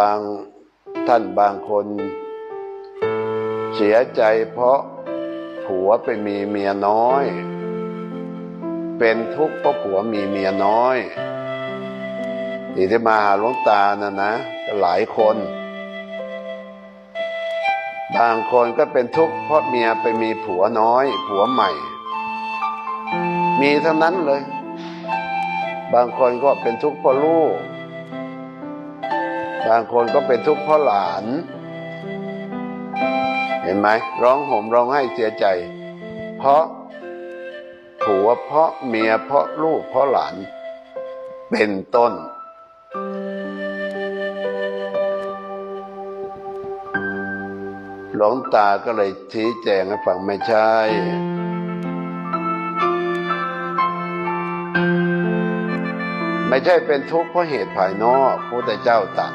บางท่านบางคน เสียใจเพราะผัวไปมีเมียน้อย เป็นทุกข์เพราะผัวมีเมียน้อยที่ที่มาหาหลวงตานะนะหลายคน บางคนก็เป็นทุกข์เพราะเมียไปมีผัวน้อย ผัวใหม่ มีทั้งนั้นเลย บางคนก็เป็นทุกข์เพราะลูก บางคนก็เป็นทุกข์เพราะหลาน เห็นไหมร้องห่มร้องไห้เสียใจ เพราะผัวเพราะเมียเพราะลูกเพราะหลาน เป็นต้น หลวงตาก็เลยชี้แจงให้ฟังไม่ใช่ไม่ใช่เป็นทุกข์เพราะเหตุภายนอกพระพุทธเจ้าตรัส